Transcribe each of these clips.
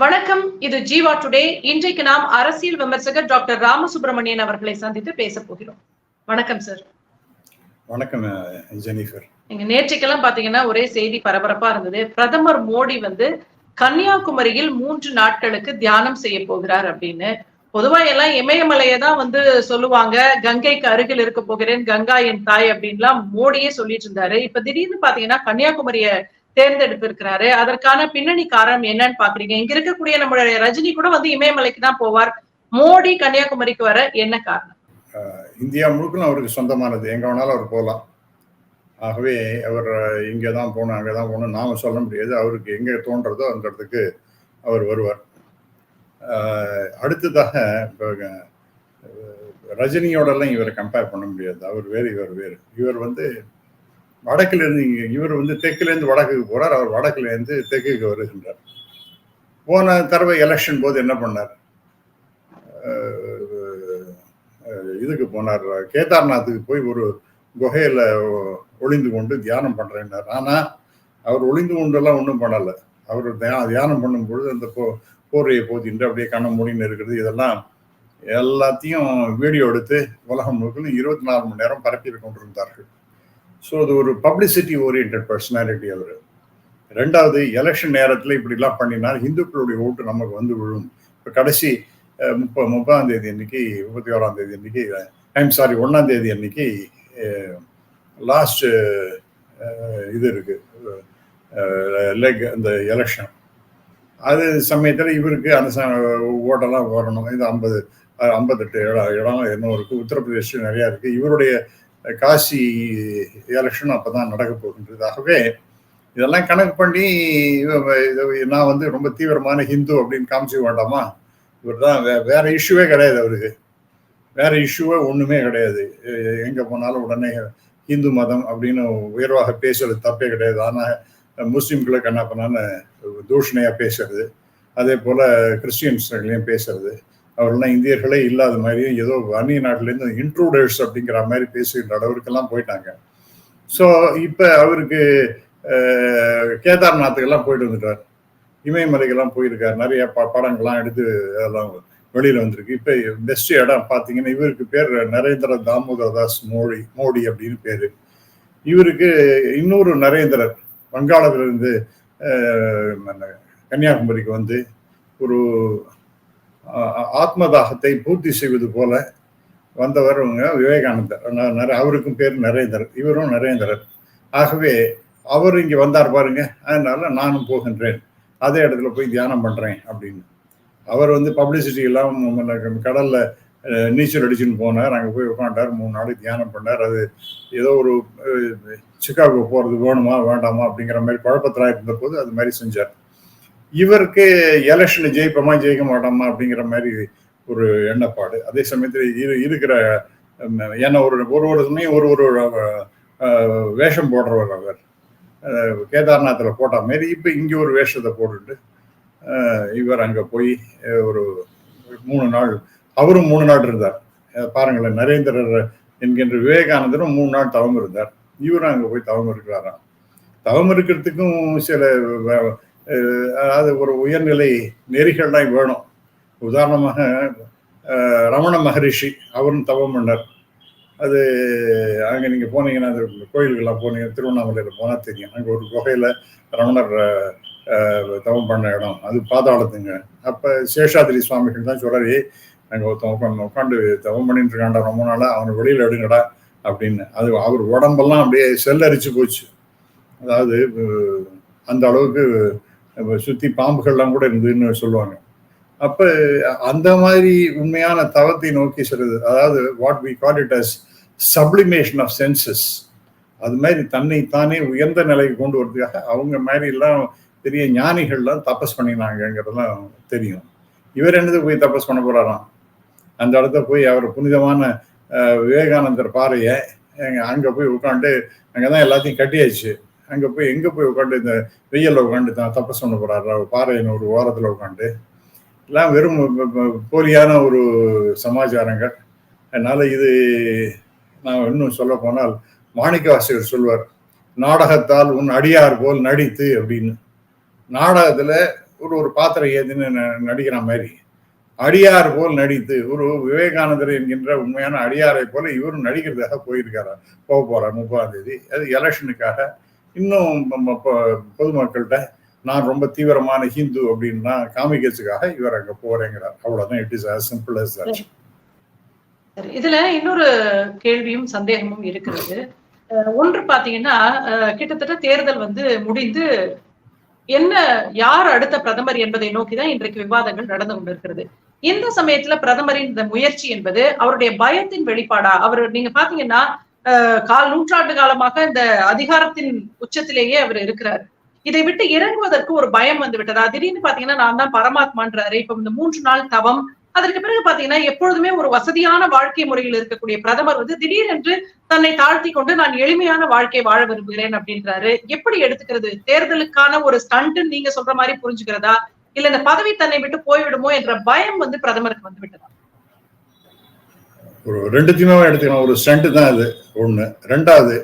வணக்கம். இது ஜீவா டுடே. இன்றைக்கு நாம் அரசியல் விமர்சகர் டாக்டர் ராமசுப்ரமணியன் அவர்களை சந்தித்து பேச போகிறோம். வணக்கம் சார். வணக்கம் ஜெனிஃபர். நீங்க நேற்றுக்கெல்லாம் பாத்தீங்கன்னா ஒரே செய்தி பரபரப்பா இருந்தது. பிரதமர் மோடி வந்து கன்னியாகுமரியில் மூன்று நாட்களுக்கு தியானம் செய்ய போகிறார் அப்படின்னு. பொதுவா எல்லாம் இமயமலையை தான் வந்து சொல்லுவாங்க. கங்கைக்கு அருகில் இருக்க போகிறேன் கங்கா என் தாய் அப்படின்லாம் மோடியே சொல்லிட்டு இருந்தாரு. இப்ப திடீர்னு பாத்தீங்கன்னா கன்னியாகுமரிய தேர்ந்தெடுப்பு இருக்கிறாரு அதற்கான பின்னணி காரணம் என்னன்னு பாக்குறீங்க. இங்க இருக்கக்கூடிய நம்மளுடைய ரஜினி கூட வந்து இமயமலைக்கு தான் போவார். மோடி கன்னியாகுமரிக்கு வர என்ன காரணம்? இந்தியா முழுக்கலும் அவருக்கு சொந்தமானது. எங்க வேணாலும் அவர் போகலாம் ஆகவே அவர் இங்கே தான் போகணும் அங்கே தான் போகணும் நாம சொல்ல முடியாது. அவருக்கு எங்கே தோன்றதோ அந்த இடத்துக்கு அவர் வருவார். அடுத்ததாக இப்போ ரஜினியோடலாம் இவரை கம்பேர் பண்ண முடியாது. அவர் வேறு இவர் வேறு. இவர் வந்து வடக்குல இருந்து இங்க இவர் வந்து தெற்குலேருந்து வடக்குக்கு போறார். அவர் வடக்குல இருந்து தெற்குக்கு வருகின்றார். போன தடவை எலெக்ஷன் போது என்ன பண்ணார்? இதுக்கு போனார். கேதார்நாத்துக்கு போய் ஒரு குகையில ஒளிந்து கொண்டு தியானம் பண்றேன்னார். ஆனா அவர் ஒளிந்து கொண்டெல்லாம் ஒன்றும் பண்ணல. அவர் தியானம் பண்ணும் பொழுது அந்த போ போர்வையை போத்திட்டு அப்படியே கண்ண மூடின்னு இருக்கிறது இதெல்லாம் எல்லாத்தையும் வீடியோ எடுத்து உலகம் முழுக்க இருபத்தி நாலு மணி நேரம் பரப்பி கொண்டிருந்தார்கள். ஸோ அது ஒரு பப்ளிசிட்டி ஓரியன்ட் பர்சனாலிட்டி அவர். ரெண்டாவது எலெக்ஷன் நேரத்தில் இப்படிலாம் பண்ணினால் இந்துக்களுடைய ஓட்டு நமக்கு வந்து விழும். இப்போ கடைசி முப்ப முப்பதாம் தேதி அன்னைக்கு முப்பத்தி ஓராம் தேதி அன்னைக்கு ஐம் சாரி ஒன்றாம் தேதி அன்னைக்கு லாஸ்ட் இது இருக்கு. லெக் அந்த எலெக்ஷன் அது சமயத்தில் இவருக்கு அந்த ச- ஓட்டெல்லாம் வரணும். இது ஐம்பது ஐம்பத்தெட்டு இடம் இடம் இன்னும் இருக்குது உத்தரப்பிரதேசம் நிறையா இருக்குது இவருடைய காசி எலெக்ஷன் அப்பதான் நடக்க போகின்றது ஆகவே இதெல்லாம் கணக்கு பண்ணி நான் வந்து ரொம்ப தீவிரமான ஹிந்து அப்படின்னு காமிச்சிக்க வேண்டாமா இவர் தான் வே வேற இஷ்யூவே கிடையாது அவருக்கு. வேற இஷ்யூவே ஒன்றுமே கிடையாது. எங்கே போனாலும் உடனே இந்து மதம் அப்படின்னு உயர்வாக பேசுறது தப்பே கிடையாது. ஆனால் முஸ்லீம்களுக்கு என்ன பண்ணான்னு தூஷணையாக பேசுறது. அதே போல் கிறிஸ்டியன்ஸ்களையும் பேசுறது. அவர்கள்லாம் இந்தியர்களே இல்லாத மாதிரியும் ஏதோ அந்நிய நாட்டிலேருந்து இன்ட்ரூடர்ஸ் அப்படிங்கிற மாதிரி பேசுகின்ற அளவுக்கெல்லாம் போயிட்டாங்க. ஸோ இப்போ அவருக்கு கேதார்நாத்துக்கெல்லாம் போயிட்டு வந்துட்டார். இமயமலைக்கெல்லாம் போயிருக்கார். நிறைய ப படங்கள்லாம் எடுத்து அதெல்லாம் வெளியில் வந்திருக்கு. இப்போ பெஸ்ட் இடம் பார்த்தீங்கன்னா இவருக்கு பேர் நரேந்திர தாமோதர் தாஸ் மோடி மோடி அப்படின்னு பேர். இவருக்கு இன்னொரு நரேந்திரர் வங்காளத்திலிருந்து கன்னியாகுமரிக்கு வந்து ஒரு ஆத்மதாகத்தை பூர்த்தி செய்வது போல வந்தவர் விவேகானந்தர். அவருக்கும் பேர் நரேந்திரர் இவரும் நரேந்திரர். ஆகவே அவர் இங்கே வந்தார் பாருங்க அதனால நானும் போகின்றேன். அதே இடத்துல போய் தியானம் பண்ணுறேன் அப்படின்னு. அவர் வந்து பப்ளிசிட்டி எல்லாம் கடலில் நீச்சல் அடிச்சுன்னு போனார். அங்கே போய் உட்காண்டார் மூணு நாள் தியானம் பண்ணார். அது ஏதோ ஒரு சிக்காகோ போகிறது வேணுமா வேண்டாமா அப்படிங்கிற மாதிரி குழப்பத்தில் இருந்த போது அது மாதிரி செஞ்சார். இவருக்கு எலெக்ஷன் ஜெயிப்போமா ஜெயிக்க மாட்டோமா அப்படிங்கிற மாதிரி ஒரு எண்ணப்பாடு. அதே சமயத்தில் இரு இருக்கிற ஏன்னா ஒரு ஒரு ஒரு சமயம் ஒரு ஒரு வேஷம் போடுறவர் அவர். கேதார்நாத்தில் போட்ட மாரி இப்போ இங்கே ஒரு வேஷத்தை போட்டுட்டு இவர் அங்கே போய் ஒரு மூணு நாள் அவரும் மூணு நாள் இருந்தார். பாருங்களேன் நரேந்திரர் என்கின்ற விவேகானந்தரும் மூணு நாள் தவம் இருந்தார். இவரும் அங்கே போய் தவம் இருக்கிறாராம். தவம் இருக்கிறதுக்கும் சில அதாவது ஒரு உயர்நிலை நெறிகள்லாம் வேணும். உதாரணமாக ரமண மகரிஷி அவரும் தவம் பண்ணார். அது அங்கே நீங்கள் போனீங்கன்னா அந்த கோயிலுக்கெல்லாம் போனீங்க திருவண்ணாமலையில் போனால் தெரியும். அங்கே ஒரு குகையில் ரமணர் தவம் பண்ண இடம். அது பாதாளத்துங்க. அப்போ சேஷாதிரி சுவாமிகள் தான் சொல்றாரு அங்கே ஒருத்தன் உட்காந்து உட்காந்து தவம் பண்ணிட்டு இருக்காண்டா ரொம்ப நாளாக அவனை வெளியில் எடுங்கடா அப்படின்னு. அது அவர் உடம்பெல்லாம் அப்படியே செல்லரிச்சு போச்சு. அதாவது அந்த அளவுக்கு சுற்றி சுத்தி பாம்புகள்லாம் கூட இருந்ததுன்னு சொல்லுவாங்க. அப்ப அந்த மாதிரி உண்மையான தவத்தை நோக்கி செல்லுது அதாவது what we call it as sublimation of senses அது மாதிரி தன்னை தானே உயர்ந்த நிலைக்கு கொண்டு வரதுக்காக அவங்க மாதிரி எல்லாம் பெரிய ஞானிகள்லாம் தபஸ் பண்ணினாங்கிறதெல்லாம் தெரியும். இவர் என்னது போய் தபஸ் பண்ண போறாராம்? அந்த இடத்த போய் அவர் புனிதமான விவேகானந்தர் பாறையை அங்கே அங்க போய் உட்காந்து அங்கதான் எல்லாத்தையும் கட்டியாச்சு. அங்க போய் எங்க போய் உட்காந்து இந்த வெயில்ல உட்காந்து தான் தப்பஸ் பண்ண போறாரு. அவர் பாறையின் ஒரு ஓரத்துல உட்காந்து எல்லாம் வெறும் போலியான ஒரு சமாச்சாரங்கள் அதனால இது நான் இன்னும் சொல்ல போனால் மாணிக்கவாசகர் சொல்வார் நாடகத்தால் உன் அடியார் போல் நடித்து அப்படின்னு. நாடகத்துல ஒரு ஒரு பாத்திரம் ஏதுன்னு ந- நடிக்கிற மாதிரி. அடியார் போல் நடித்து ஒரு விவேகானந்தர் என்கின்ற உண்மையான அடியாரை போல இவரும் நடிக்கிறதுக்காக போயிருக்காரா போக போறார் முப்பதாம் தேதி. அது எலெக்ஷனுக்காக இன்னும் நம்ம பொதுமக்கள்கிட்ட நான் ரொம்ப தீவிரமான ஹிந்து அப்படின்னா காமிக்கிறதுக்காக இவர் அங்க போறேங்கிறார். அவ்வளவுதான். It is as simple as that. இதுல இன்னொரு கேள்வியும் சந்தேகமும் இருக்கிறது. ஒன்று பாத்தீங்கன்னா கிட்டத்தட்ட தேர்தல் வந்து முடிந்து என்ன யார் அடுத்த பிரதமர் என்பதை நோக்கிதான் இன்றைக்கு விவாதங்கள் நடந்து கொண்டிருக்கிறது. இந்த சமயத்துல பிரதமரின் இந்த முயற்சி என்பது அவருடைய பயத்தின் வெளிப்பாடா? அவர் நீங்க பாத்தீங்கன்னா கால் நூற்றாண்டு காலமாக இந்த அதிகாரத்தின் உச்சத்திலேயே அவர் இருக்கிறார். இதை விட்டு இறங்குவதற்கு ஒரு பயம் வந்து விட்டதா. திடீர்னு பாத்தீங்கன்னா நான் தான் பரமாத்மான்றாரு. இப்ப இந்த மூன்று நாள் தவம் அதற்கு பிறகு பாத்தீங்கன்னா எப்பொழுதுமே ஒரு வசதியான வாழ்க்கை முறையில் இருக்கக்கூடிய பிரதமர் வந்து திடீரென்று தன்னை தாழ்த்தி கொண்டு நான் எளிமையான வாழ்க்கை வாழ விரும்புகிறேன் அப்படின்றாரு. எப்படி எடுத்துக்கிறது? தேர்தலுக்கான ஒரு ஸ்டண்ட் நீங்க சொல்ற மாதிரி புரிஞ்சுக்கிறதா? இல்ல இந்த பதவி தன்னை விட்டு போய்விடுமோ என்ற பயம் வந்து பிரதமருக்கு வந்து விட்டதா? ஒரு ரெண்டுத்தையுமே எடுத்துக்கலாம். ஒரு ஸ்டண்ட் தான் அது. ஒண்ணு. ரெண்டாவது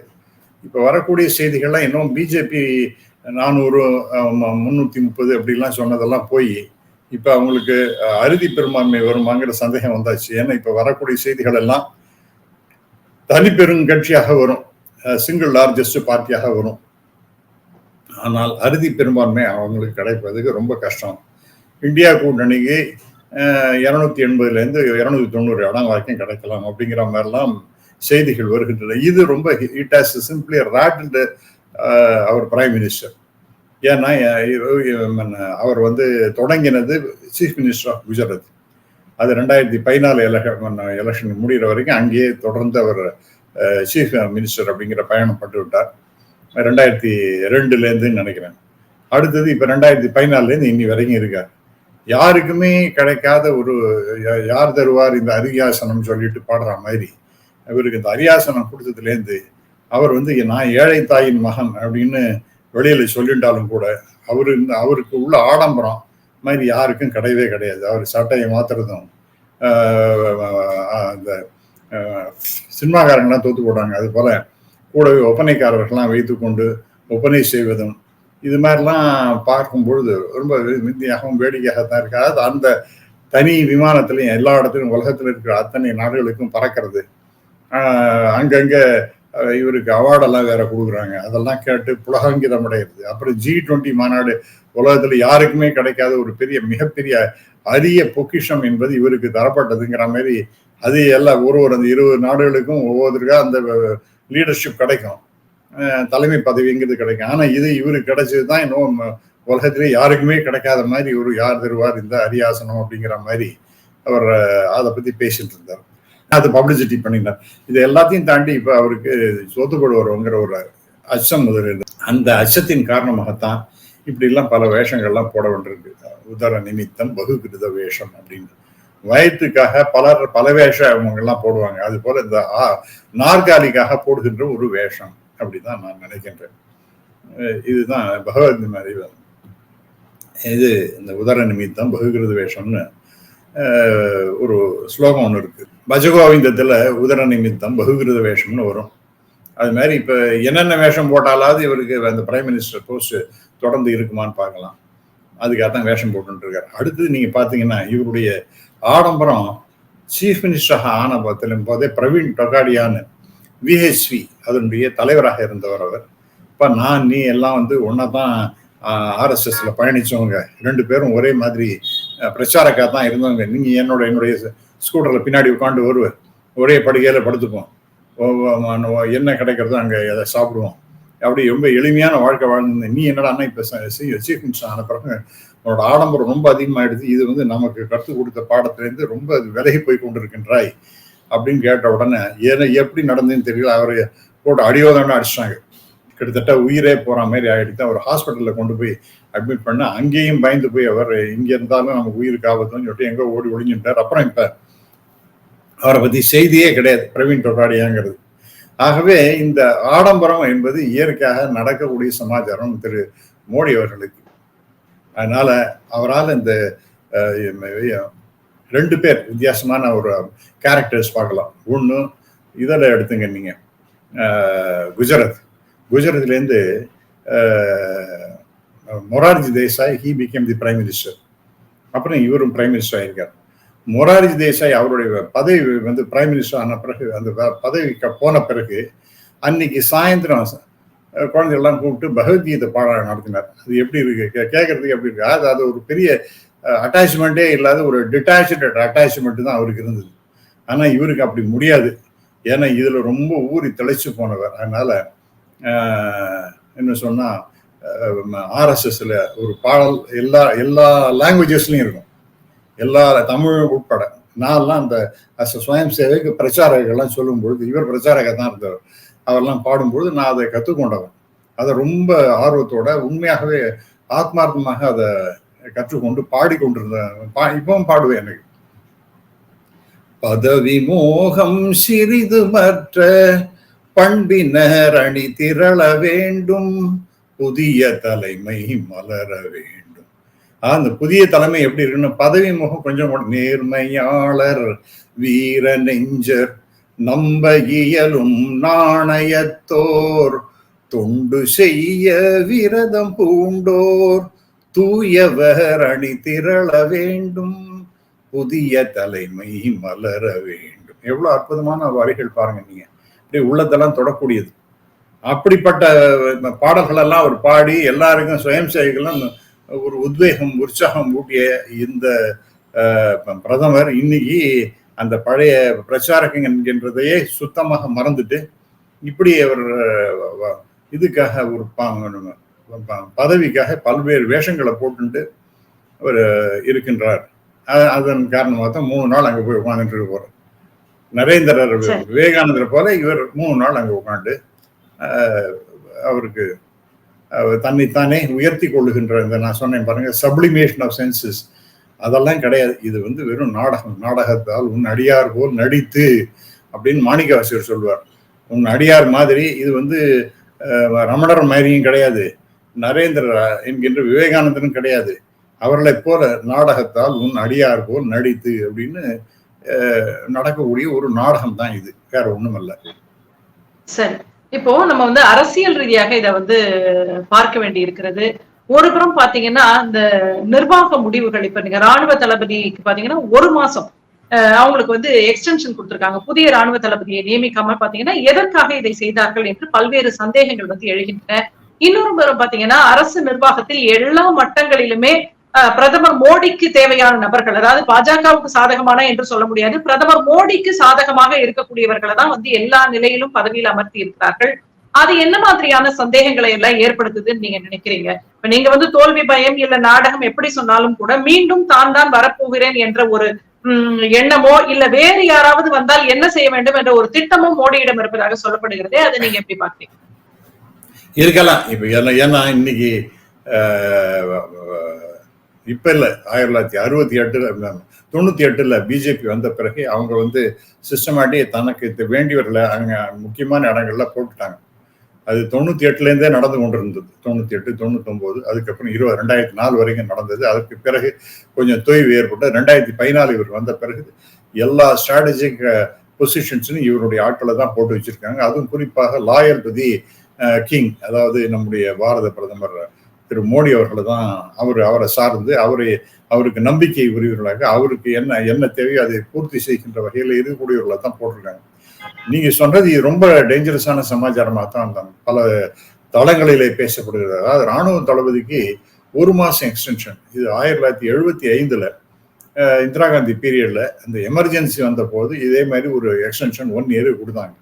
இப்ப வரக்கூடிய செய்திகள்லாம் இன்னும் பிஜேபி நானூறு முன்னூத்தி முப்பது அப்படிலாம் சொன்னதெல்லாம் போய் இப்ப அவங்களுக்கு அறுதி பெரும்பான்மை வருமாங்கிற சந்தேகம் வந்தாச்சு. ஏன்னா இப்ப வரக்கூடிய செய்திகள் எல்லாம் தனி பெருங்கட்சியாக வரும். சிங்கிள் லார்ஜஸ்ட் பார்ட்டியாக வரும். ஆனால் அறுதி பெரும்பான்மை அவங்களுக்கு கிடைப்பதுக்கு ரொம்ப கஷ்டம். இந்தியா கூட்டணிக்கு இரநூத்தி எண்பதுலேருந்து இரநூத்தி தொண்ணூறு இடம் வரைக்கும் கிடைக்கலாம் அப்படிங்கிற மாதிரிலாம் செய்திகள் வருகின்றன. இது ரொம்ப இட் ஹாஸ் சிம்பிளி ராட்டில் அவர் பிரைம் மினிஸ்டர் ஏன்னா அவர் வந்து தொடங்கினது சீஃப் மினிஸ்டர் ஆஃப் குஜராத் அது ரெண்டாயிரத்தி பதினாலு எலெக்ஷன் எலெக்ஷன் முடிகிற வரைக்கும் அங்கேயே தொடர்ந்து அவர் சீஃப் மினிஸ்டர் அப்படிங்கிற பயணம் பட்டு விட்டார். ரெண்டாயிரத்தி ரெண்டுலேருந்துன்னு நினைக்கிறேன். அடுத்தது இப்போ ரெண்டாயிரத்தி பதினாலுலேருந்து இன்னி வரைக்கும் இருக்கார். யாருக்குமே கிடைக்காத ஒரு யா- யார் தருவார் இந்த அரியாசனம் சொல்லிட்டு பாடுற மாதிரி இவருக்கு இந்த அரியாசனம் கொடுத்ததுலேருந்து அவர் வந்து நான் ஏழை தாயின் மகன் அப்படின்னு வெளியில சொல்லிட்டாலும் கூட அவரு இந்த அவருக்கு உள்ள ஆடம்பரம் மாதிரி யாருக்கும் கிடையவே கிடையாது. அவர் சட்டையை மாத்துறதும் அந்த ஆஹ் சினிமாக்காரங்களாம் தோத்து போடுறாங்க. அது போல கூடவே ஒப்பனைக்காரர்கள்லாம் வைத்துக்கொண்டு ஒப்பனை செய்வதும் இது மாதிரிலாம் பார்க்கும் பொழுது ரொம்ப விந்தியாகவும் வேடிக்கையாகத்தான் இருக்கு. அதாவது அந்த தனி விமானத்திலையும் எல்லா இடத்துலையும் உலகத்தில் இருக்கிற அத்தனை நாடுகளுக்கும் பறக்கிறது. அங்கங்கே இவருக்கு அவார்டெல்லாம் வேற கொடுக்குறாங்க. அதெல்லாம் கேட்டு புலகங்கிதம் அடையிறது அப்புறம் ஜி டுவெண்ட்டி மாநாடு உலகத்தில் யாருக்குமே கிடைக்காத ஒரு பெரிய மிகப்பெரிய அரிய பொக்கிஷம் என்பது இவருக்கு தரப்பட்டதுங்கிற மாதிரி அது எல்லாம் ஒரு ஒரு அந்த இருபது நாடுகளுக்கும் ஒவ்வொருத்தருக்கா அந்த லீடர்ஷிப் கிடைக்கும். தலைமை பதவிங்கிறது கிடைக்கும். ஆனா இது இவருக்கு கிடைச்சது தான் இன்னும் உலகத்திலே யாருக்குமே கிடைக்காத மாதிரி இவரு யார் தருவார் இந்த அரியாசனம் அப்படிங்கிற மாதிரி அவர் அதை பத்தி பேசிட்டு இருந்தார். அது பப்ளிசிட்டி பண்ணினார். இது எல்லாத்தையும் தாண்டி இப்ப அவருக்கு சொத்துப்படுவருங்கிற ஒரு அச்சம் முதலில் அந்த அச்சத்தின் காரணமாகத்தான் இப்படி எல்லாம் பல வேஷங்கள்லாம் போட வேண்டியிருக்கு உதர நிமித்தம் பகுகிருத வேஷம் அப்படின்னு. வயத்துக்காக பலர் பல வேஷம் அவங்க எல்லாம் போடுவாங்க. அது போல இந்த நாற்காலிக்காக போடுகின்ற ஒரு வேஷம். அப்படிதான் நான் நினைக்கின்றேன். இதுதான் பகவத் மாதிரி இது இந்த உதர நிமித்தம் பகுகிருத வேஷம்னு ஒரு ஸ்லோகம் ஒன்று இருக்கு. பஜகோவிந்தத்தில் உதர நிமித்தம் பகுகிருத வேஷம்னு வரும். அது மாதிரி இப்போ என்னென்ன வேஷம் போட்டாலாவது இவருக்கு அந்த பிரைம் மினிஸ்டர் போஸ்ட் தொடர்ந்து இருக்குமான்னு பார்க்கலாம். அதுக்காக தான் வேஷம் போட்டுருக்காரு அடுத்தது நீங்கள் பார்த்தீங்கன்னா இவருடைய ஆடம்பரம் சீஃப் மினிஸ்டராக ஆன பார்த்திலும் போதே பிரவீன் டொகாடியான்னு விஹெச்வி அதனுடைய தலைவராக இருந்தவர் அவர். இப்போ நான் நீ எல்லாம் வந்து ஒன்றா தான் ஆர்எஸ்எஸ்ல பயணித்தவங்க ரெண்டு பேரும் ஒரே மாதிரி பிரச்சாரக்காக தான் இருந்தவங்க. நீங்கள் என்னோட என்னுடைய ஸ்கூட்டரில் பின்னாடி உட்காந்து வருவேன் ஒரே படுகையில படுத்துப்போம். என்ன கிடைக்கிறதோ அங்கே அதை சாப்பிடுவோம். அப்படி ரொம்ப எளிமையான வாழ்க்கை வாழ்ந்து நீ என்னடா இப்போ சீஃப் மினிஸ்டர் ஆன பிறகு உன்னோட ஆடம்பரம் ரொம்ப அதிகமாகிடுது இது வந்து நமக்கு கற்றுக் கொடுத்த பாடத்திலேருந்து ரொம்ப விலகி போய் கொண்டிருக்கின்றாய். அப்படின்னு கேட்ட உடனே ஏன்னா எப்படி நடந்ததுன்னு தெரியல. அவரை போட்டு அடியோதான அடிச்சிட்டாங்க. கிட்டத்தட்ட உயிரே போற மாதிரி ஆயிடுச்சு. அவர் ஹாஸ்பிட்டல்ல கொண்டு போய் அட்மிட் பண்ண அங்கேயும் பயந்து போய் அவர் இங்க இருந்தாலும் நமக்கு உயிருக்கு ஆபத்துன்னு சொல்லிட்டு எங்க ஓடி ஒளிஞ்சுட்டார். அப்புறம் இப்ப அவரை பத்தி செய்தியே கிடையாது. பிரவீன் டொட்டாடியாங்கிறது ஆகவே இந்த ஆடம்பரம் என்பது இயற்கையாக நடக்கக்கூடிய சமாச்சாரம் திரு. மோடி அவர்களுக்கு. அதனால அவரால் இந்த ரெண்டு பேர் வித்தியாசமான ஒரு கேரக்டர்ஸ் பார்க்கலாம். ஒன்று இதில் எடுத்துங்க நீங்கள் Gujarat. குஜராத்லேருந்து Morarji Desai he became the prime minister அப்புறம் இவரும் பிரைம் மினிஸ்டர் ஆயிருக்கார். மொரார்ஜி தேசாய் அவருடைய பதவி வந்து பிரைம் மினிஸ்டர் ஆன பிறகு அந்த பதவிக்கு போன பிறகு அன்னைக்கு சாயந்தரம் குழந்தைகள்லாம் கூப்பிட்டு பகவத்கீதை பாடம் நடத்தினார். அது எப்படி இருக்கு? கேட்கறதுக்கு எப்படி இருக்கு? அது அது ஒரு பெரிய அட்டாச்மெண்ட்டே இல்லாத ஒரு டிட்டாச்சு அட்டாச்மெண்ட் தான் அவருக்கு இருந்தது. ஆனால் இவருக்கு அப்படி முடியாது. ஏன்னா இதில் ரொம்ப ஊறி திளைச்சு போனவர். அதனால் என்ன சொன்னால் ஆர்எஸ்எஸ்ல ஒரு பாடல் எல்லா எல்லா லாங்குவேஜஸ்லையும் இருக்கும். எல்லா தமிழ் உட்பட. நான்லாம் அந்த சுயம் சேவைக்கு பிரச்சாரகர்கள்லாம் சொல்லும் பொழுது இவர் பிரச்சாரகர் தான் இருந்தவர். அவர்லாம் பாடும்பொழுது நான் அதை கற்றுக்கொண்டவன். அதை ரொம்ப ஆர்வத்தோட உண்மையாகவே ஆத்மார்த்தமாக அதை கற்றுக்கொண்டு பாடிக்கொண்டிருந்தேன் இப்பவும் பாடுவேன் எனக்கு. பதவி மோகம் சிறிது மற்ற பண்பினர் அணி திரள வேண்டும். புதிய தலைமை மலர வேண்டும். அந்த புதிய தலைமை எப்படி இருக்குன்னு பதவி முகம் கொஞ்சம் நேர்மையாளர் வீர நெஞ்சர் நம்ப இயலும் நாணயத்தோர் தொண்டு செய்ய விரதம் பூண்டோர் தூயவர் அணி திரள வேண்டும். புதிய தலைமை மலர வேண்டும். எவ்வளவு அற்புதமான வரிகள் பாருங்க நீங்க. அப்படியே உள்ளத்தெல்லாம் தொடக்கூடியது. அப்படிப்பட்ட பாடல்கள் எல்லாம் அவர் பாடி எல்லாருக்கும் சுயம் சேவைகளும் ஒரு உத்வேகம் உற்சாகம் ஊட்டிய இந்த பிரதமர் இன்னைக்கு அந்த பழைய பிரச்சாரகங்க என்கின்றதையே சுத்தமாக மறந்துட்டு இப்படி அவர் இதுக்காக ஒரு பதவிக்காக பல்வேறு வேஷங்களை போட்டுட்டு அவர் இருக்கின்றார். அதன் காரணமாக தான் மூணு நாள் அங்கே போய் உட்காந்துட்டு போறார். நரேந்திரர் விவேகானந்தர் போல இவர் மூணு நாள் அங்கே உட்காந்து அவருக்கு தன்னைத்தானே உயர்த்தி கொள்ளுகின்ற இந்த நான் சொன்னேன் பாருங்க சப்ளிமேஷன் ஆஃப் சென்சஸ் அதெல்லாம் கிடையாது. இது வந்து வெறும் நாடகம். நாடகத்தால் உன் அடியார் போல் நடித்து அப்படின்னு மாணிக்கவாசியர் சொல்வார் உன் அடியார் மாதிரி இது வந்து ரமணர் மாதிரியும் கிடையாது. நரேந்திர என்கின்ற விவேகானந்தனும் கிடையாது. அவர்களை போல நாடகத்தால் உன் அடியார் போல் நடித்து அப்படின்னு நடக்கக்கூடிய ஒரு நாடகம் தான் இது. வேற ஒண்ணும் அல்ல சரி. இப்போ நம்ம வந்து அரசியல் ரீதியாக இதை வந்து பார்க்க வேண்டி இருக்கிறது ஒரு புறம் பாத்தீங்கன்னா இந்த நிர்வாக முடிவுகள் இப்ப நீங்க ராணுவ தளபதிக்கு பாத்தீங்கன்னா ஒரு மாசம் அவங்களுக்கு வந்து எக்ஸ்டென்ஷன் கொடுத்திருக்காங்க. புதிய ராணுவ தளபதியை நியமிக்காம பாத்தீங்கன்னா எதற்காக இதை செய்தார்கள் என்று பல்வேறு சந்தேகங்கள் வந்து எழுகின்றன. இன்னொரு புறம் பாத்தீங்கன்னா அரசு நிர்வாகத்தில் எல்லா மட்டங்களிலுமே பிரதமர் மோடிக்கு தேவையான நபர்கள் அதாவது பாஜகவுக்கு சாதகமான என்று சொல்ல முடியாது பிரதமர் மோடிக்கு சாதகமாக இருக்கக்கூடியவர்களை தான் வந்து எல்லா நிலையிலும் பதவியில் அமர்த்தி இருக்கிறார்கள். அது என்ன மாதிரியான சந்தேகங்களை எல்லாம் ஏற்படுத்துதுன்னு நீங்க நினைக்கிறீங்க? இப்ப நீங்க வந்து தோல்வி பயம் இல்ல நாடகம் எப்படி சொன்னாலும் கூட மீண்டும் தான் தான் வரப்போகிறேன் என்ற ஒரு எண்ணமோ இல்ல வேறு யாராவது வந்தால் என்ன செய்ய வேண்டும் என்ற ஒரு திட்டமும் மோடியிடம் இருப்பதாக சொல்லப்படுகிறது அதை நீங்க எப்படி பாக்குறீங்க இருக்கலாம். இப்ப ஏன்னா இன்னைக்கு இப்ப இல்ல ஆயிரத்தி தொள்ளாயிரத்தி அறுபத்தி எட்டுல தொண்ணூத்தி எட்டுல பிஜேபி வந்த பிறகு அவங்க வந்து சிஸ்டமேட்டிக் தனக்கு வேண்டியவர்களை அங்க முக்கியமான இடங்கள்ல போட்டுட்டாங்க. அது தொண்ணூற்றி எட்டுலேருந்தே நடந்து கொண்டு இருந்தது தொண்ணூற்றி எட்டு தொண்ணூத்தொம்போது அதுக்கப்புறம் இருபது ரெண்டாயிரத்தி நாலு வரைக்கும் நடந்தது. அதுக்கு பிறகு கொஞ்சம் தொய்வு ஏற்பட்டு ரெண்டாயிரத்தி பதினாலு இவர் வந்த பிறகு எல்லா ஸ்ட்ராட்டஜிக் பொசிஷன்ஸ்னு இவருடைய ஆட்களை தான் போட்டு வச்சிருக்காங்க. அதுவும் குறிப்பாக லாயல் பதி கிங் அதாவது நம்முடைய பாரத பிரதமர் திரு மோடி அவர்களை தான் அவர் அவரை சார்ந்து அவரை அவருக்கு நம்பிக்கை உரியவர்களாக அவருக்கு என்ன என்ன தேவையோ அதை பூர்த்தி செய்கின்ற வகையில் இருக்கக்கூடியவர்களை தான் போட்டிருக்காங்க. நீங்க சொன்னது ரொம்ப டேஞ்சரஸான சமாச்சாரமாக தான் பல தளங்களிலே பேசப்படுகிறது. அதாவது ராணுவ தளபதிக்கு ஒரு மாசம் எக்ஸ்டென்ஷன் இது ஆயிரத்தி தொள்ளாயிரத்தி எழுபத்தி ஐந்துல இந்திரா காந்தி பீரியட்ல அந்த எமர்ஜென்சி வந்த போது இதே மாதிரி ஒரு எக்ஸ்டென்ஷன் ஒன் இயர் கொடுத்தாங்க.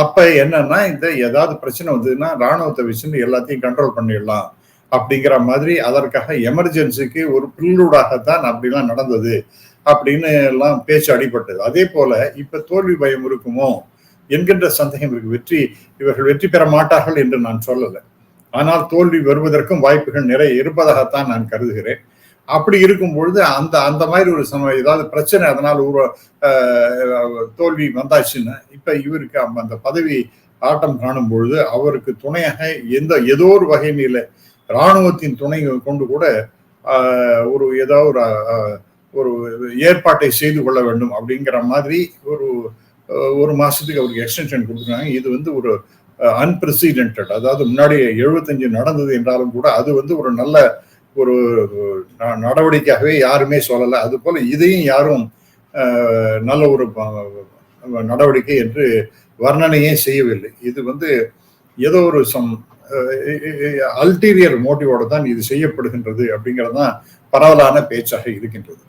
அப்ப என்னன்னா இந்த ஏதாவது பிரச்சனை வந்ததுன்னா ராணுவத்தை வச்சுன்னு எல்லாத்தையும் கண்ட்ரோல் பண்ணிடலாம் அப்படிங்கிற மாதிரி அதற்காக எமர்ஜென்சிக்கு ஒரு பில்லூடாகத்தான் அப்படிலாம் நடந்தது அப்படின்னு எல்லாம் பேச்சு அடிபட்டது. அதே போல இப்ப தோல்வி பயம் இருக்குமோ என்கின்ற சந்தேகம் இருக்கு. வெற்றி இவர்கள் வெற்றி பெற மாட்டார்கள் என்று நான் சொல்லலை. ஆனால் தோல்வி வருவதற்கும் வாய்ப்புகள் நிறைய இருப்பதாகத்தான் நான் கருதுகிறேன். அப்படி இருக்கும் பொழுது அந்த அந்த மாதிரி ஒரு சம ஏதாவது பிரச்சனை அதனால் ஒரு தோல்வி வந்தாச்சுன்னா இப்போ இவருக்கு அந்த பதவி ஆட்டம் காணும் பொழுது அவருக்கு துணையாக எந்த ஏதோ ஒரு வகையில இராணுவத்தின் துணை கொண்டு கூட ஒரு ஏதாவது ஒரு ஒரு ஏற்பாட்டை செய்து கொள்ள வேண்டும் அப்படிங்கிற மாதிரி ஒரு ஒரு மாசத்துக்கு அவருக்கு எக்ஸ்டென்ஷன் கொடுத்துருக்காங்க. இது வந்து ஒரு அன்பிரசிடென்டட் அதாவது முன்னாடி எழுபத்தஞ்சு நடந்தது என்றாலும் கூட அது வந்து ஒரு நல்ல ஒரு நடவடிக்கையாகவே யாருமே சொல்லலை. அது போல இதையும் யாரும் நல்ல ஒரு நடவடிக்கை என்று வர்ணனையே செய்யவில்லை. இது வந்து ஏதோ ஒரு சம் அல்டீரியர் மோட்டிவோட தான் இது செய்யப்படுகின்றது அப்படிங்கிறது தான் பரவலான பேச்சாக இருக்கின்றது.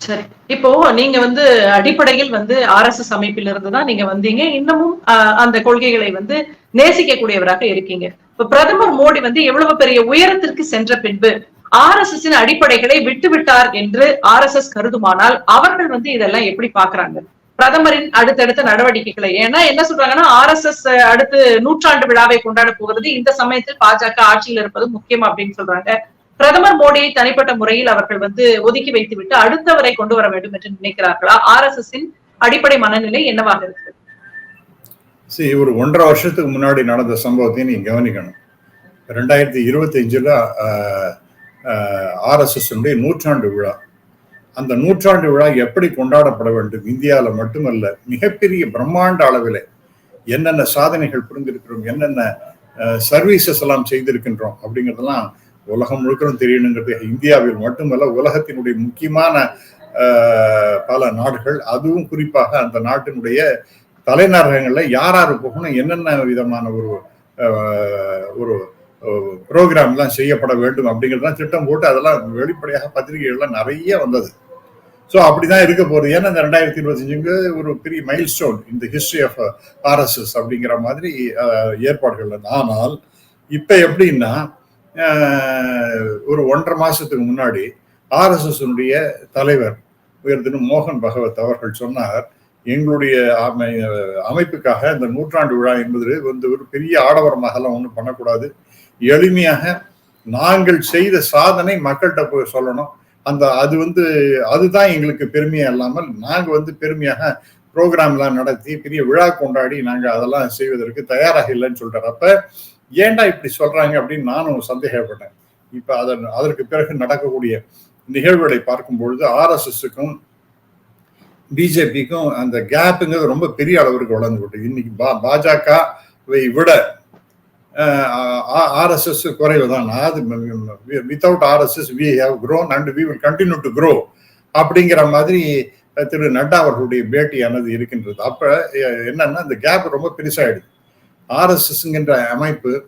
சரி. இப்போ நீங்க வந்து அடிப்படையில் வந்து ஆர் எஸ் எஸ் அமைப்பிலிருந்து தான் நீங்க வந்தீங்க. இன்னமும் ஆஹ், அந்த கொள்கைகளை வந்து நேசிக்கக்கூடியவராக இருக்கீங்க. பிரதமர் மோடி வந்து எவ்வளவு பெரிய உயரத்திற்கு சென்ற பின்பு ஆர் எஸ் ஆர்எஸ்எஸ் அடிப்படைகளை விட்டுவிட்டார் என்று ஆர் எஸ் எஸ் கருதுமானால் அவர்கள் வந்து இதெல்லாம் எப்படி பாக்குறாங்க பிரதமரின் அடுத்தடுத்த நடவடிக்கைகளை. ஏன்னா என்ன சொல்றாங்கன்னா ஆர் எஸ் எஸ் அடுத்து நூற்றாண்டு விழாவை கொண்டாட போகிறது. இந்த சமயத்தில் பாஜக ஆட்சியில் இருப்பது முக்கியம் அப்படின்னு சொல்றாங்க. பிரதமர் மோடியை தனிப்பட்ட முறையில் அவர்கள் வந்து ஒதுக்கி வைத்துவிட்டு அடுத்தவரை கொண்டு வர வேண்டும் என்று நினைக்கிறார்களா? ஆர் எஸ் எஸ் அடிப்படை மனநிலை என்னவாக இருக்கு? சரி ஒரு ஒன்றரை வருஷத்துக்கு முன்னாடி நடந்த சம்பவத்தையும் நீங்க கவனிக்கணும். ரெண்டாயிரத்தி இருபத்தி அஞ்சுல ஆர்எஸ்எஸ் நூற்றாண்டு விழா. அந்த நூற்றாண்டு விழா எப்படி கொண்டாடப்பட வேண்டும்? இந்தியாவில் மட்டுமல்ல மிகப்பெரிய பிரம்மாண்ட அளவில் என்னென்ன சாதனைகள் புரிந்திருக்கிறோம்? என்னென்ன சர்வீசஸ் எல்லாம் செய்திருக்கின்றோம்? அப்படிங்கிறதெல்லாம் உலகம் முழுக்கணும் தெரியணுங்கிறது இந்தியாவில் மட்டுமல்ல உலகத்தினுடைய முக்கியமான பல நாடுகள் அதுவும் குறிப்பாக அந்த நாட்டினுடைய தலைநரகங்களில் யார் யார் போகணும் என்னென்ன விதமான ஒரு ஒரு ப்ரோக்ராம்லாம் செய்யப்பட வேண்டும் அப்படிங்கிறதெல்லாம் திட்டம் போட்டு அதெல்லாம் வெளிப்படையாக பத்திரிகைகள்லாம் நிறைய வந்தது. ஸோ அப்படி தான் இருக்க போகுது. ஏன்னா இந்த ரெண்டாயிரத்தி இருபத்தஞ்சுக்கு ஒரு பெரிய மைல் ஸ்டோன் இந்த ஹிஸ்ட்ரி ஆஃப் ஆர்எஸ்எஸ் அப்படிங்கிற மாதிரி ஏற்பாடுகள் ஆனால் இப்போ எப்படின்னா ஒரு ஒன்றரை மாதத்துக்கு முன்னாடி ஆர்எஸ்எஸ்னுடைய தலைவர் உயர்திரு மோகன் பகவத் அவர்கள் சொன்னார் எங்களுடைய அமை அமைப்புக்காக இந்த நூற்றாண்டு விழா என்பது வந்து ஒரு பெரிய ஆடவரமாகலாம் ஒன்றும் பண்ணக்கூடாது. எளிமையாக நாங்கள் செய்த சாதனை மக்கள்கிட்ட போய் சொல்லணும். அந்த அது வந்து அதுதான் எங்களுக்கு பெருமையாக இல்லாமல் நாங்கள் வந்து பெருமையாக ப்ரோக்ராம்லாம் நடத்தி பெரிய விழா கொண்டாடி நாங்கள் அதெல்லாம் செய்வதற்கு தயாராக இல்லைன்னு சொல்கிறப்ப ஏண்டா ஏன்டா இப்படி சொல்றாங்க அப்படின்னு நானும் சந்தேகப்பட்டேன். இப்போ அதன் அதற்கு பிறகு நடக்கக்கூடிய நிகழ்வுகளை பார்க்கும் பொழுது ஆர்எஸ்எஸ்க்கும் பிஜேபிக்கும் அந்த கேப்புங்கிறது ரொம்ப பெரிய அளவிற்கு வளர்ந்து விட்டு இன்னைக்கு பா பாஜகவை விட ஆர்எஸ்எஸ் குறைவு தான். அது without RSS we have grown and we will continue to grow அப்படிங்கிற மாதிரி திரு நட்டா அவர்களுடைய பேட்டியானது இருக்கின்றது. அப்போ என்னன்னா இந்த கேப் ரொம்ப பெருசாகிடுது ஆர்எஸ்எஸ்ங்கிற அமைப்பு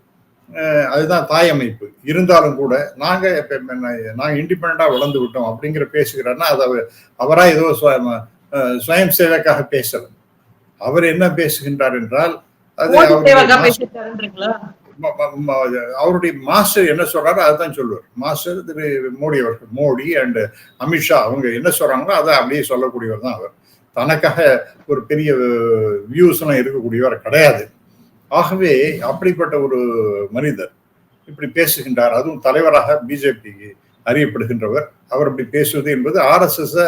அதுதான் தாய் அமைப்பு. இருந்தாலும் கூட நாங்கள் இப்போ என்ன- இண்டிபெண்ட்டாக வளர்ந்து விட்டோம் அப்படிங்கிற பேசுகிறாருன்னா அது அவர் ஏதோ சுயம் சேவக்காக பேசல அவர் என்ன பேசுகின்றார் என்றால் அது அவருடைய மாஸ்டர் என்ன சொல்றாரோ அதுதான் சொல்லுவார். மாஸ்டர் திரு மோடி அவர்கள் மோடி அண்ட் அமித்ஷா அவங்க என்ன சொல்றாங்களோ அதை அப்படியே சொல்லக்கூடியவர் தான் அவர். தனக்காக ஒரு பெரிய வியூஸ் எல்லாம் இருக்கக்கூடியவர் கிடையாது. ஆகவே அப்படிப்பட்ட ஒரு மனிதர் இப்படி பேசுகின்றார். அதுவும் தலைவராக பிஜேபி அறியப்படுகின்றவர். அவர் இப்படி பேசுவது என்பது ஆர்எஸ்எஸ்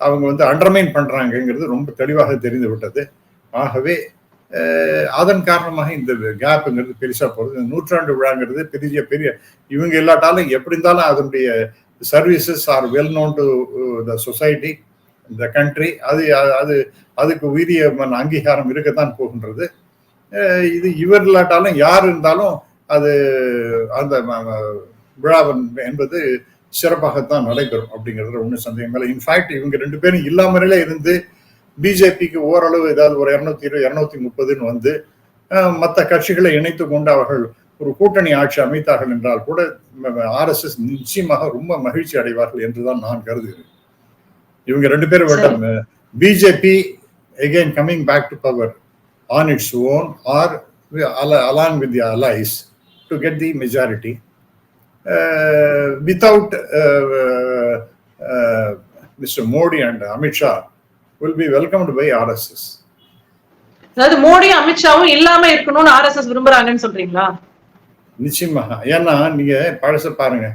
அவங்க வந்து அண்டர்மைன் பண்ணுறாங்கங்கிறது ரொம்ப தெளிவாக தெரிந்து விட்டது. ஆகவே அதன் காரணமாக இந்த கேப்புங்கிறது பெருசாக போகிறது நூற்றாண்டு விழாங்கிறது பெரிய பெரிய இவங்க இல்லாட்டாலும் எப்படி இருந்தாலும் அதனுடைய services are well known to the society இந்த கண்ட்ரி அது அது அதுக்கு உரிய அங்கீகாரம் இருக்கத்தான் போகின்றது. இது இவர் இல்லாட்டாலும் யார் இருந்தாலும் அது அந்த விழாவன் என்பது சிறப்பாகத்தான் நடைபெறும் அப்படிங்கிறது ஒன்றும் சந்தேகம் இல்லை. இன்ஃபேக்ட் இவங்க ரெண்டு பேரும் இல்லாமலே இருந்து பிஜேபிக்கு ஓரளவு ஏதாவது ஒரு இரநூத்தி இருபது இரநூத்தி முப்பதுன்னு வந்து மற்ற கட்சிகளை இணைத்து கொண்டு அவர்கள் ஒரு கூட்டணி ஆட்சி அமைத்தார்கள் என்றால் கூட ஆர்எஸ்எஸ் நிச்சயமாக ரொம்ப மகிழ்ச்சி அடைவார்கள் என்றுதான் நான் கருதுகிறேன். இவங்க ரெண்டு பேரும் BJP coming back to power on its own or al- along with the allies to get the majority. uh, without uh, Mr. Modi and Amit Shah will be welcomed by RSS. அதாவது மோடி அமித்ஷாவும் இல்லாம இருக்கணும்னு R S S விரும்புறாங்கன்னு சொல்றீங்களா? நிச்சயமாக. ஏன்னா நீங்க பழச பாருங்க.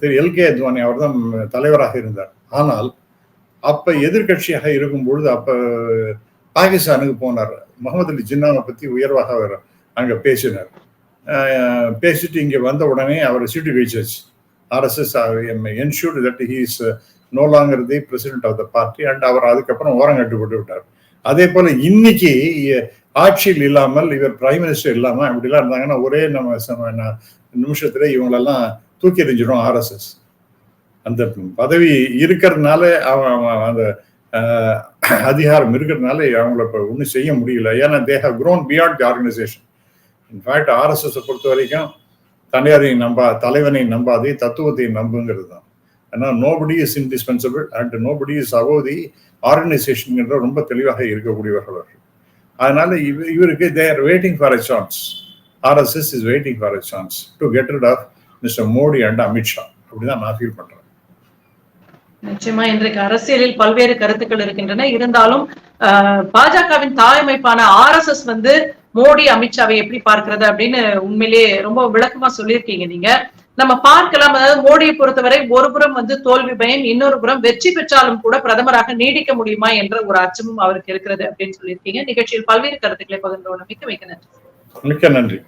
திரு எல் கே அத்வானி அவர் தான் தலைவராக இருந்தார். ஆனால் அப்ப எதிர்க்கட்சியாக இருக்கும் பொழுது அப்ப பாகிஸ்தானுக்கு போனார். முகமது அலி ஜின்னாவை பத்தி உயர்வாக அவர் அங்க பேசினார். பேசிட்டு இங்கே வந்த உடனே அவர் சீட்டு வீச்சாச்சு RSS ensure that he's is no longer the president of the party and அவர் அதுக்கப்புறம் ஓரம் கட்டுப்பட்டு விட்டார். அதே போல இன்னைக்கு ஆட்சியில் இல்லாமல் இவர் பிரைம் மினிஸ்டர் இல்லாமல் அப்படிலாம் இருந்தாங்கன்னா ஒரே நம்ம சம- நிமிஷத்துல இவங்களெல்லாம் தூக்கி எறிஞ்சிடும் ஆர்எஸ்எஸ் அந்த பதவி இருக்கிறதுனால அவன் அவன் அந்த அதிகாரம் இருக்கிறதுனால அவங்கள இப்போ ஒன்றும் செய்ய முடியல. ஏன்னா they have grown beyond the organisation in fact RSS பொறுத்த வரைக்கும் தனியாரையும் நம்பா தலைவனை நம்பாதே தத்துவத்தையும் நம்புங்கிறது தான் ஏன்னா nobody is indispensable and nobody is above the ஆர்கனைசேஷன்கிற ரொம்ப தெளிவாக இருக்கக்கூடியவர்கள் அவர்கள். அதனால இவ இவருக்கு they're waiting for a chance RSS is waiting for a chance to get rid of mister Modi and Amit Shah அப்படிதான் நான் ஃபீல் பண்றேன். நிச்சயமா இன்றைக்கு அரசியலில் பல்வேறு கருத்துக்கள் இருக்கின்றன. இருந்தாலும் பாஜகவின் தாய் அமைப்பான ஆர் எஸ் எஸ் வந்து மோடி அமித்ஷாவை எப்படி பார்க்கிறது அப்படின்னு உண்மையிலேயே ரொம்ப விளக்கமா சொல்லியிருக்கீங்க நீங்க. நம்ம பார்க்கலாம். அதாவது மோடியை பொறுத்தவரை ஒரு புறம் வந்து தோல்வி பயம் இன்னொரு புறம் வெற்றி பெற்றாலும் கூட பிரதமராக நீடிக்க முடியுமா என்ற ஒரு அச்சமும் அவருக்கு இருக்கிறது அப்படின்னு சொல்லியிருக்கீங்க. நிகழ்ச்சியில் பல்வேறு கருத்துக்களை பகிர்ந்து மிக்க மிக்க நன்றி. மிக்க நன்றி.